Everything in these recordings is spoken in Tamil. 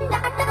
da da da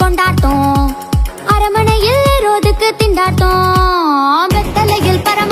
கொண்டாட்டம் அரமனையில் ரோதுக்கு திண்டாட்டம் வெத்தலையில் பரம